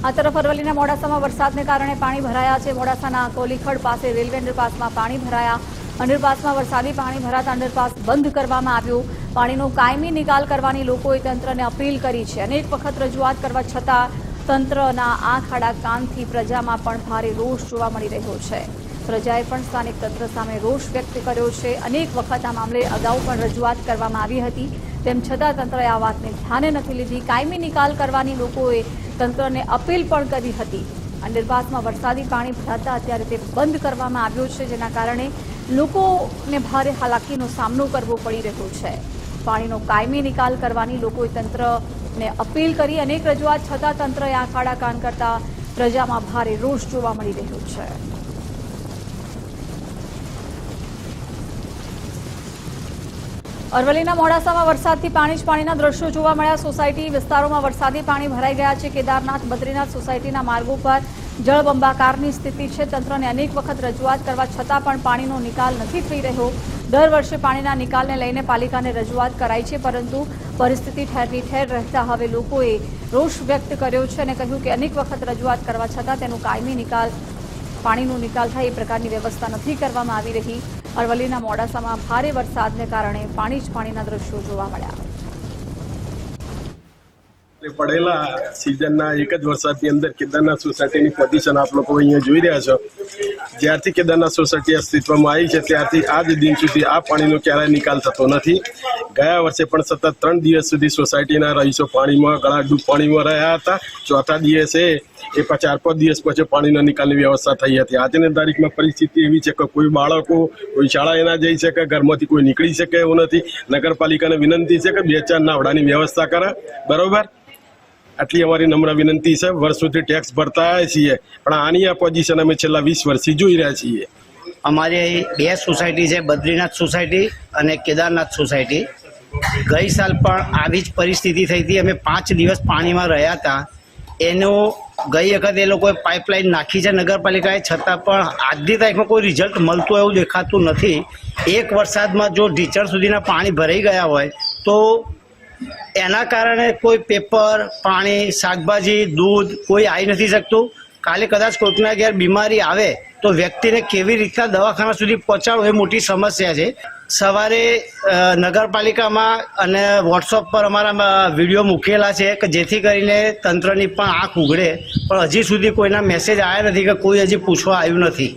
આ તરફ અરવલ્લીના મોડાસામાં વરસાદને કારણે પાણી ભરાયા છે. મોડાસાના કોલીખડ પાસે રેલવે અંડરપાસમાં પાણી ભરાયા. અંડરપાસમાં વરસાદી પાણી ભરાતા અંડરપાસ બંધ કરવામાં આવ્યું. પાણીનો કાયમી નિકાલ કરવાની લોકોએ તંત્રને અપીલ કરી છે. અનેક વખત રજૂઆત કરવા છતાં તંત્રના આંખ આડા કાનથી પ્રજામાં પણ ભારે રોષ જોવા મળી રહ્યો છે. પ્રજાએ પણ સ્થાનિક તંત્ર સામે રોષ વ્યક્ત કર્યો છે. અનેક વખત આ મામલે અગાઉ પણ રજૂઆત કરવામાં આવી હતી. તેમ છતાં તંત્રએ આ વાતને ધ્યાને નથી લીધી. કાયમી નિકાલ કરવાની લોકોએ તંત્રને અપીલ પણ કરી હતી. અંડરપાસમાં વરસાદી પાણી ભરાતા અત્યારે તે બંધ કરવામાં આવ્યો છે, જેના કારણે લોકોને ભારે હાલાકીનો સામનો કરવો પડી રહ્યો છે. પાણીનો કાયમી નિકાલ કરવાની લોકોએ તંત્રને અપીલ કરી, અનેક રજૂઆત છતાં તંત્રએ આ આડા કાન કરતા પ્રજામાં ભારે રોષ જોવા મળી રહ્યો છે. અરવલ્લીના મોડાસામાં વરસાદથી પાણી જ પાણીના દ્રશ્યો જોવા મળ્યા. સોસાયટી વિસ્તારોમાં વરસાદી પાણી ભરાઈ ગયા છે. કેદારનાથ, બદ્રીનાથ સોસાયટીના માર્ગો પર જળબંબાકારની સ્થિતિ છે. તંત્રને અનેક વખત રજૂઆત કરવા છતાં પણ પાણીનો નિકાલ નથી થઈ રહ્યો. દર વર્ષે પાણીના નિકાલને લઈને પાલિકાને રજૂઆત કરાઈ છે, પરંતુ પરિસ્થિતિ ઠેરની ઠેર રહેતા હવે લોકોએ રોષ વ્યક્ત કર્યો છે અને કહ્યું કે અનેક વખત રજૂઆત કરવા છતાં તેનું કાયમી નિકાલ પાણીનો નિકાલ થાય એ પ્રકારની વ્યવસ્થા નથી કરવામાં આવી રહી. અરવલ્લીના મોડાસામાં ભારે વરસાદને કારણે પાણી જ પાણીના દ્રશ્યો જોવા મળ્યા. પડેલા સિઝનના એક જ વરસાદની અંદર કેદારનાથ સોસાયટીની પોઝિશન આપ લોકો અહીંયા જોઈ રહ્યા છો. જ્યારથી કેદારનાથ સોસાયટી અસ્તિત્વમાં આવી છે, ત્યારથી આજ દિન સુધી આ પાણીનો ક્યારેય નિકાલ થતો નથી. ગયા વર્ષે પણ સતત ત્રણ દિવસ સુધી સોસાયટીના રહીશો પાણીમાં ગળા ડૂબ પાણીમાં રહ્યા હતા. ચોથા દિવસે એ પછી ચાર પાંચ દિવસ પછી પાણીના નિકાલની વ્યવસ્થા થઈ હતી. આજની તારીખમાં પરિસ્થિતિ એવી છે કે કોઈ બાળકો, કોઈ શાળાએ ના જઈ શકે, ઘરમાંથી કોઈ નીકળી શકે એવું નથી. નગરપાલિકાને વિનંતી છે કે બે ચાર નાવડાની વ્યવસ્થા કરે. બરોબર? આટલી અમારી નમ્ર વિનંતી છે. વર્ષ સુધી ટેક્સ ભરતા આવ્યા છીએ. પણ આની આ પોઝિશન અમે છેલ્લા વીસ વર્ષથી જોઈ રહ્યા છીએ. અમારી અહીં બે સોસાયટી છે, બદ્રીનાથ સોસાયટી અને કેદારનાથ સોસાયટી ગઈ સાલ પણ આવી જ પરિસ્થિતિ થઈ હતી. અમે પાંચ દિવસ પાણીમાં રહ્યા હતા. એનો ગઈ વખત એ લોકોએ પાઇપલાઇન નાખી છે નગરપાલિકાએ. છતાં પણ આજની તારીખમાં કોઈ રિઝલ્ટ મળતું એવું દેખાતું નથી. એક વરસાદમાં જો ઢીચણ સુધીના પાણી ભરાઈ ગયા હોય, તો એના કારણે કોઈ પેપર, પાણી, શાકભાજી, દૂધ કોઈ આવી નથી શકતું. કાલે કદાચ કોઈકના ઘેર બીમારી આવે તો વ્યક્તિને કેવી રીતના દવાખાના સુધી પહોંચાડવું એ મોટી સમસ્યા છે. સવારે નગરપાલિકામાં અને વોટ્સઅપ પર અમારા વીડિયો મૂકેલા છે કે જેથી કરીને તંત્રની પણ આંખ ઉઘડે. પણ હજી સુધી કોઈના મેસેજ આવ્યા નથી કે કોઈ હજી પૂછવા આવ્યું નથી.